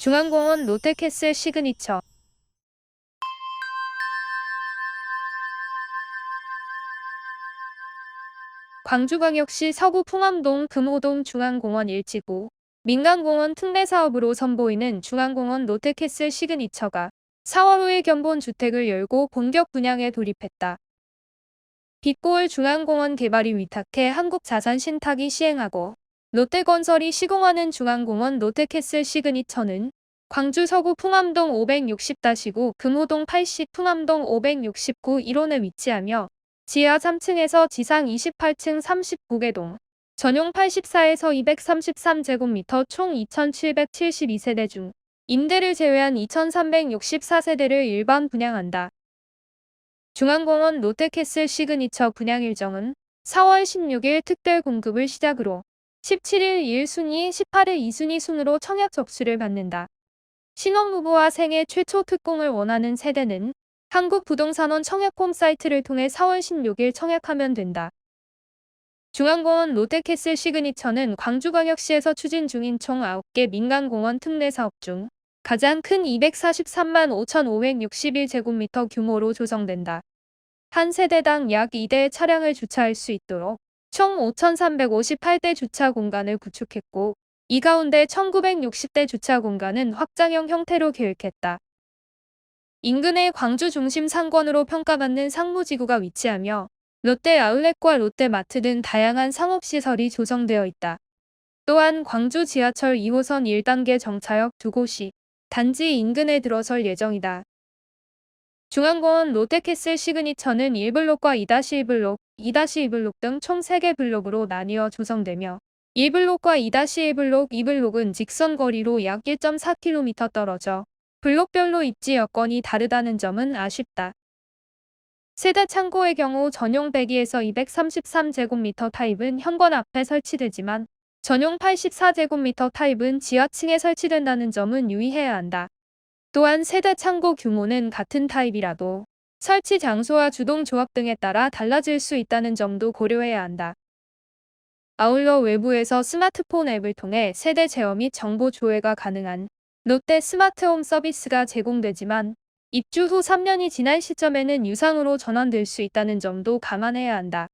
중앙공원 롯데캐슬 시그니처 광주광역시 서구 풍암동 금호동 중앙공원 1지구 민간공원 특례 사업으로 선보이는 중앙공원 롯데캐슬 시그니처가 4월 5일 견본 주택을 열고 본격 분양에 돌입했다. 빛고을 중앙공원 개발이 위탁해 한국자산신탁이 시행하고 롯데건설이 시공하는 중앙공원 롯데캐슬 시그니처는 광주 서구 풍암동 560-9, 금호동 80, 풍암동 569 1호에 위치하며 지하 3층에서 지상 28층 39개동, 전용 84에서 233제곱미터 총 2772세대 중 임대를 제외한 2364세대를 일반 분양한다. 중앙공원 롯데캐슬 시그니처 분양 일정은 4월 16일 특별 공급을 시작으로 17일 1순위, 18일 2순위 순으로 청약 접수를 받는다. 신혼부부와 생애 최초 특공을 원하는 세대는 한국부동산원 청약홈 사이트를 통해 4월 16일 청약하면 된다. 중앙공원 롯데캐슬 시그니처는 광주광역시에서 추진 중인 총 9개 민간공원 특례 사업 중 가장 큰 243만 5,561제곱미터 규모로 조성된다. 한 세대당 약 2대의 차량을 주차할 수 있도록 총 5,358대 주차 공간을 구축했고 이 가운데 1960대 주차 공간은 확장형 형태로 계획했다. 인근의 광주 중심 상권으로 평가받는 상무지구가 위치하며 롯데 아울렛과 롯데마트 등 다양한 상업시설이 조성되어 있다. 또한 광주 지하철 2호선 1단계 정차역 두 곳이 단지 인근에 들어설 예정이다. 중앙공원 롯데캐슬 시그니처는 1블록과 2-1블록, 2-2블록 등 총 3개 블록으로 나뉘어 조성되며 1블록과 2-1블록, 2블록은 직선 거리로 약 1.4km 떨어져 블록별로 입지 여건이 다르다는 점은 아쉽다. 세대 창고의 경우 전용 102에서 233제곱미터 타입은 현관 앞에 설치되지만 전용 84제곱미터 타입은 지하층에 설치된다는 점은 유의해야 한다. 또한 세대 창고 규모는 같은 타입이라도 설치 장소와 주동 조합 등에 따라 달라질 수 있다는 점도 고려해야 한다. 아울러 외부에서 스마트폰 앱을 통해 세대 제어 및 정보 조회가 가능한 롯데 스마트홈 서비스가 제공되지만 입주 후 3년이 지난 시점에는 유상으로 전환될 수 있다는 점도 감안해야 한다.